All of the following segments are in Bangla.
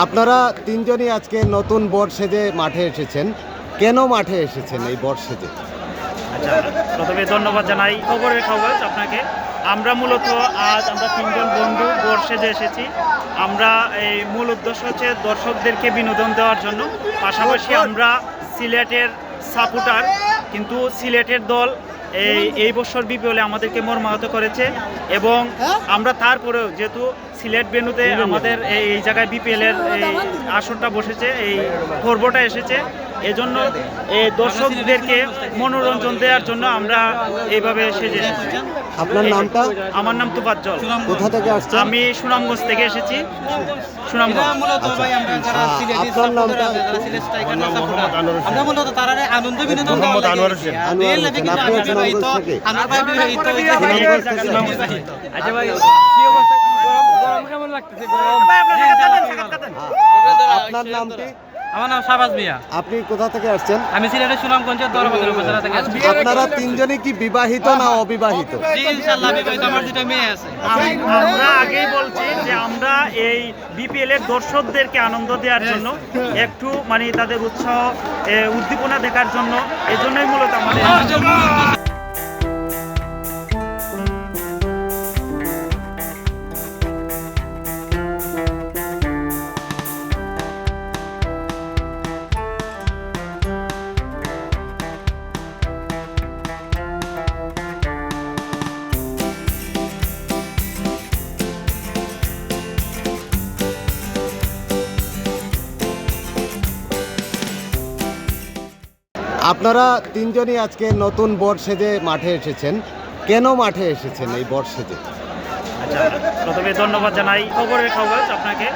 আপনারা তিনজনই আজকে নতুন বর সেজে মাঠে এসেছেন। কেন মাঠে এসেছেন এই বর সেজে? আচ্ছা প্রথমে ধন্যবাদ জানাই। খবরের খবর আপনাকে। আমরা মূলত আজ আমরা তিনজন বন্ধু বর্ষে যে এসেছি। আমরা এই মূল উদ্দেশ্য হচ্ছে দর্শকদেরকে বিনোদন দেওয়ার জন্য। পাশাপাশি আমরা সিলেটের সাপোর্টার কিন্তু সিলেটের দল এই এই বছর বিপিএলে আমাদেরকে মর্মাহত করেছে। এবং আমরা তারপরেও যেহেতু সিলেট বেনুতে আমাদের এই এই জায়গায় বিপিএল এর এই আসনটা বসেছে এই পর্বটা এসেছে এজন্য এই দর্শকদেরকে মনোরঞ্জন দেওয়ার জন্য আমরা এইভাবে সেজে এসেছি আপনার নামটা আমার নাম তুফাজ্জল কোথা থেকে আসছেন আমি সুনামগঞ্জ থেকে এসেছি সুনামগঞ্জ আচ্ছা আহ, আপনার নামটা আমরা মূলত তারা আনন্দ বিনোদন মোহাম্মদ আনোয়ার হোসেন। আনোয়ার হোসেন, আপনি সুনামগঞ্জ থেকে? সুনামগঞ্জ থেকে? আচ্ছা ভাই আপনার নামটি আমার নাম শাহবাজ মিয়া। আপনি কোথা থেকে আসছেন? আমি সিলেটের সুনামগঞ্জের দরবাজার উপজেলা থেকে আসছি। আপনারা তিনজনই কি বিবাহিত না অবিবাহিত? জি ইনশাআল্লাহ বিবাহিত। আমার দুটো মেয়ে আছে। আমরা আগেই বলছি যে আমরা এই বিপিএল এর দর্শকদেরকে আনন্দ দেওয়ার জন্য একটু মানে তাদের উৎসাহ উদ্দীপনা দেখার জন্য। এজন্যই মূলত আমাদের আপনারা তিনজনই আজকে নতুন বর সেজে মাঠে এসেছেন। কেন মাঠে এসেছেন এই বর সেজে? আচ্ছা প্রথমে ধন্যবাদ জানাই। খবরের খবর আপনাকে।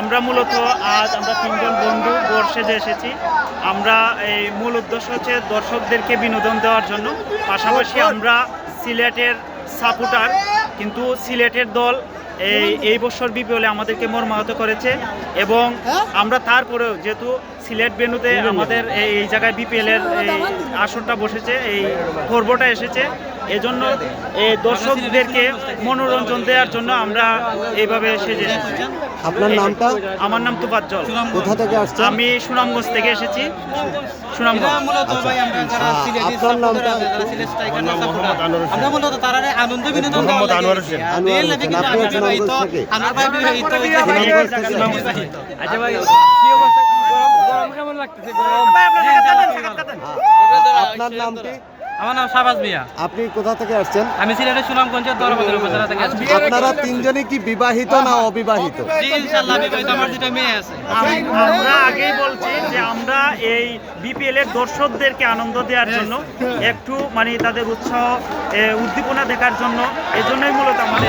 আমরা মূলত আজ আমরা তিনজন বন্ধু বর্ষে যে এসেছি। আমরা এই মূল উদ্দেশ্য হচ্ছে দর্শকদেরকে বিনোদন দেওয়ার জন্য। পাশাপাশি আমরা সিলেটের সাপোর্টার, কিন্তু সিলেটের দল এই এই বছর বিপিএলে আমাদেরকে মর্মাহত করেছে এবং আমরা তারপরেও যেহেতু সিলেট বেনুতে আমাদের এই এই জায়গায় বিপিএলের এই আসনটা বসেছে এই পর্বটা এসেছে। এজন্য এই দর্শকদেরকে মনোরঞ্জন দেওয়ার জন্য আমরা এইভাবে সেজে এসেছি। আপনার নামটা? আমার নাম তুফাজ্জল কোথা থেকে আসছেন? আমি সুনামগঞ্জ থেকে এসেছি। সুনামগঞ্জ। মূলত ভাই আমরা যারা আহ, সিলেটি আপনার নামটা? আমরা নাম শাহবাজ মিয়া। আপনি কোথা থেকে আসছেন? আমি সিলেটের সুনামগঞ্জের দরবাজার উপজেলা থেকে আসছি। আপনারা তিনজনই কি বিবাহিত না অবিবাহিত? জি ইনশাআল্লাহ বিবাহিত। আমার দুটো মেয়ে আছে। আমরা আগেই বলছি যে আমরা এই বিপিএল এর দর্শকদেরকে আনন্দ দেওয়ার জন্য একটু মানে তাদের উৎসাহ উদ্দীপনা দেখার জন্য এজন্যই মূলত আমাদের